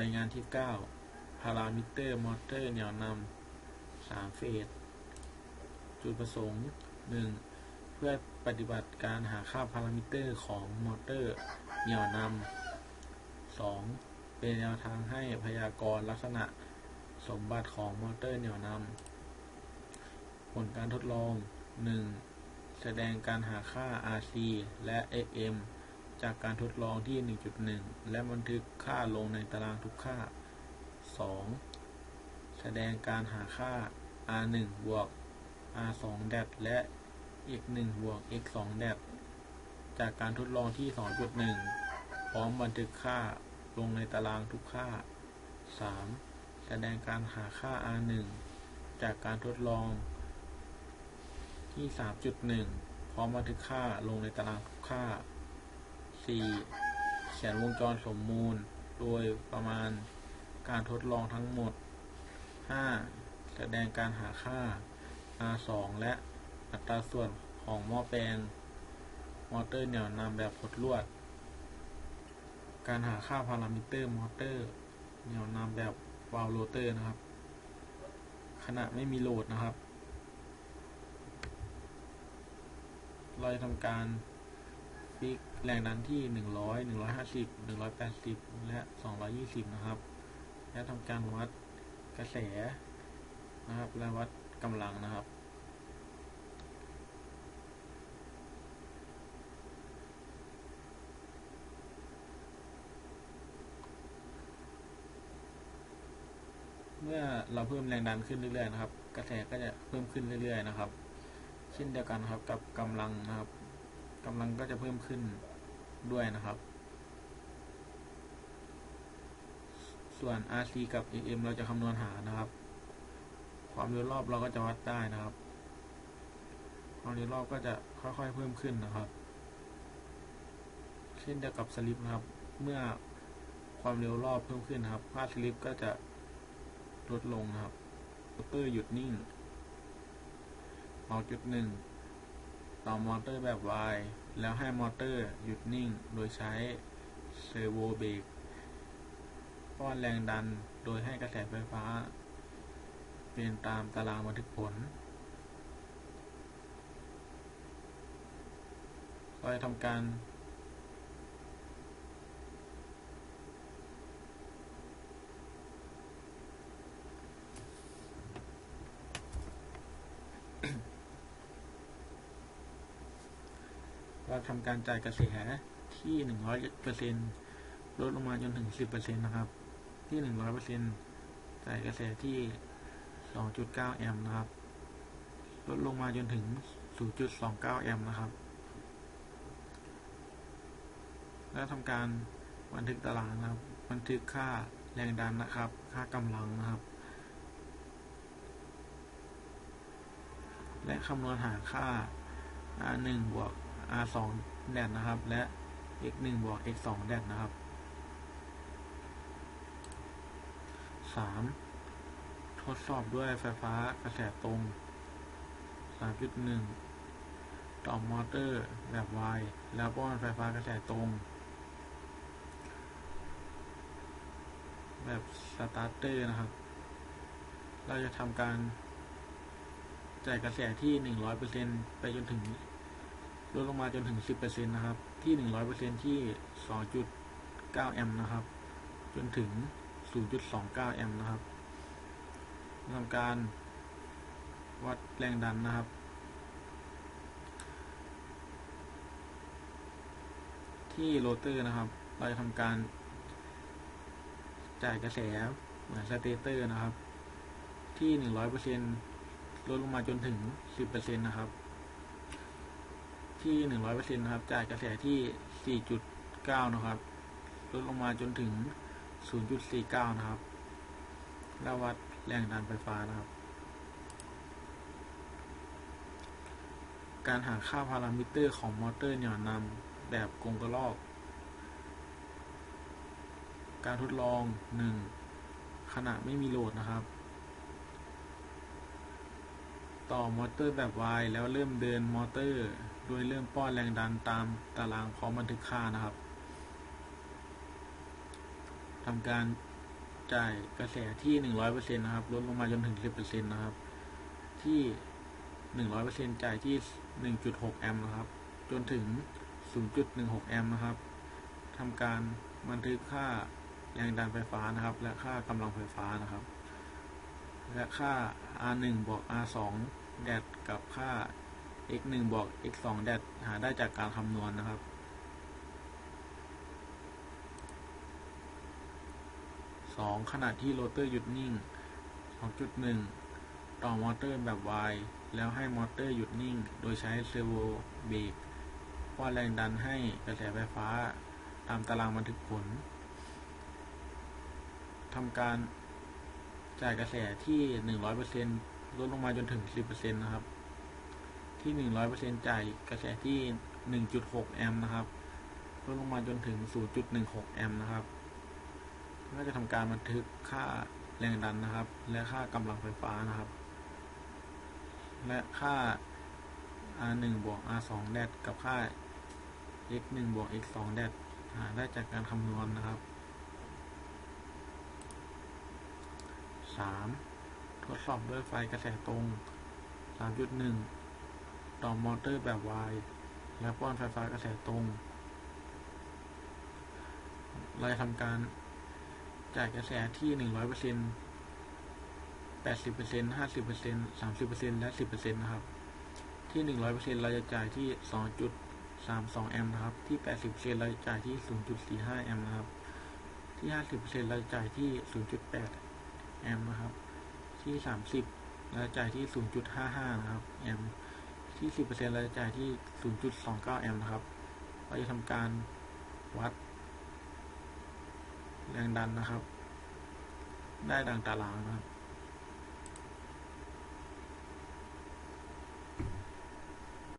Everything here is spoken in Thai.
ใบงานที่ 9 พารามิเตอร์ มอเตอร์เหนี่ยวนำ3เฟส จุดประสงค์ 1. เพื่อปฏิบัติการหาค่าพารามิเตอร์ของมอเตอร์เหนี่ยวนำ 2. เป็นแนวทางให้พยากรณ์ลักษณะสมบัติของมอเตอร์เหนี่ยวนำ ผลการทดลอง 1. แสดงการหาค่า RC และ FM จากการทดลองที่ 1.1 และบันทึกค่าลงในตารางทุกค่า 2. แสดงการหาค่า R1 บวก R2 แดดและ x1 บวก x2 แดดจากการทดลองที่ 2.1 พร้อมบันทึกค่าลงในตารางทุกค่า 3. แสดงการหาค่า R1 จากการทดลองที่ 3.1 พร้อมบันทึกค่าลงในตารางทุกค่า 4. เขียนวงจรสมมูล โดยประมาณการทดลองทั้งหมด 5. แสดงการหาค่า R2 และอัตราส่วนของหม้อแปลง มอเตอร์เหนี่ยวนำแบบพดลวด การหาค่าพารามิเตอร์มอเตอร์ เหนี่ยวนำแบบวาล์วโรเตอร์นะครับ ขณะไม่มีโหลดนะครับ เราจะทำการ ฟิกแรงดันที่ 100 150 180 และ 220 นะครับ และทำการวัดกระแสนะครับ และวัดกำลังนะครับเมื่อเราเพิ่มแรงดันขึ้นเรื่อยๆนะครับ กระแสก็จะเพิ่มขึ้นเรื่อยๆนะครับ เช่นเดียวกันครับกับกำลังนะครับ กำลังก็จะเพิ่มขึ้นด้วยนะครับ ส่วน RC กับ AM เราจะคำนวณหานะครับ ความเร็วรอบเราก็จะวัดได้นะครับ ความเร็วรอบก็จะค่อยๆเพิ่มขึ้นนะครับเช่นเดียวกับสลิปนะครับ เมื่อความเร็วรอบเพิ่มขึ้นนะครับค่าสลิปก็จะลดลงนะครับมอเตอร์หยุดนิ่งเมาจุดหนึ่ง ต่อมอเตอร์แบบ Y แล้วให้มอเตอร์หยุดนิ่ง โดยใช้เซอร์โวเบรกป้อนแรงดันโดยให้กระแสไฟฟ้า เป็นตามตารางบันทึกผลเราจะทำการ เราทำการจ่ายกระแสที่หนึ่งร้อยเปอร์เซ็นลดลงมาจนถึงสิบเปอร์เซ็นนะครับ ที่หนึ่งร้อยเปอร์เซ็นจ่ายกระแสที่สองจุดเก้าแอมป์นะครับ ลดลงมาจนถึงศูนย์จุดสองเก้าแอมป์นะครับ แล้วทำการบันทึกตารางนะครับ บันทึกค่าแรงดันนะครับ ค่ากำลังนะครับ และคำนวณหาค่า R1 บวก R2 แดดนะครับ และ x1 บวก x2 แดดนะครับ 3. ทดสอบด้วยไฟฟ้ากระแสตรง 3.1 ต่อมอเตอร์แบบ Y แล้วป้อนไฟฟ้ากระแสตรง แบบสตาร์เตอร์นะครับ เราจะทำการจ่ายกระแสที่ 100%ไปจนถึง ลดลงมาจนถึง 10%นะครับ ที่ 100%ที่ 2.9 แอมป์นะครับ จนถึง 0.29 แอมป์นะครับทำการวัดแรงดันนะครับ ที่โรเตอร์นะครับ เราจะทำการจ่ายกระแสเหมือนสเตเตอร์นะครับ ที่ 100%ลดลงมาจนถึง 10%นะครับ ที่100%นต์นะครับจ่ายกระแสที่4.9นะครับ ลดลงมาจนถึง0.49นะครับแล้ววัดแรงดันไฟฟ้านะครับ การหาค่าพารามิเตอร์ของมอเตอร์เหนี่ยวนำแบบกงกระลอก การทดลอง 1. ขณะไม่มีโหลดนะครับ ต่อมอเตอร์แบบ Y แล้วเริ่มเดินมอเตอร์ โดยเริ่มป้อนแรงดันตามตารางพร้อมบันทึกค่านะครับทำการจ่ายกระแสที่หนึ่งร้อยเปอร์เซ็นนะครับ ลดลงมาจนถึงสิบเปอร์เซ็นนะครับ ที่หนึ่งร้อยเปอร์เซ็นจ่ายที่หนึ่งจุดหกแอมป์นะครับ จนถึงศูนย์จุดหนึ่งหกแอมป์นะครับทำการบันทึกค่าแรงดันไฟฟ้านะครับ และค่ากำลังไฟฟ้านะครับ และค่า R 1 บวก R 2 แดดกับค่า x 1บวก x 2แดดหาได้จากการคำนวณนะครับ 2 ขณะที่โรเตอร์หยุดนิ่ง 2.1 ต่อมอเตอร์แบบ Y แล้วให้มอเตอร์หยุดนิ่ง โดยใช้เซอร์โวเบรกว่าแรงดันให้กระแสไฟฟ้า ตามตารางบันทึกผลทำการจ่ายกระแสที่ 100%ลดลงมาจนถึง 10%นะครับ ที่ 100%จ่ายกระแสที่ 1.6 แอมป์นะครับลดลงมาจนถึง 0.16 แอมป์นะครับก็จะทำการบันทึกค่าแรงดันนะครับ และค่ากำลังไฟฟ้านะครับ และค่า R 1 บวก R 2 แดดกับค่า x 1 บวก x 2 แดดหาได้จากการคำนวณนะครับ 3. ทดสอบด้วยไฟกระแสตรง 3.1 ต่อมอเตอร์แบบวาย และป้อนไฟฟ้ากระแสตรงเราทำการจ่ายกระแสที่หนึ่งร้อยเปอร์เซ็นต์แปดสิบเปอร์เซ็นต์ห้าสิบเปอร์เซ็นต์สามสิบเปอร์เซ็นต์และสิบเปอร์เซ็นต์นะครับ ที่หนึ่งร้อยเปอร์เซ็นต์เราจะจ่ายที่สองจุดสามสองแอมป์นะครับ ที่แปดสิบเปอร์เซ็นต์เราจะจ่ายที่ศูนย์จุดสี่ห้าแอมป์นะครับ ที่ห้าสิบเปอร์เซ็นต์เราจะจ่ายที่ศูนย์จุดแปดแอมป์นะครับ ที่สามสิบเราจะจ่ายที่ศูนย์จุดห้าห้านะครับแอมป์ ที่ 10%เราจะจ่ายที่ 0.29 แอมป์นะครับ เราจะทำการวัด แรงดันนะครับ ได้ดังตารางนะครับ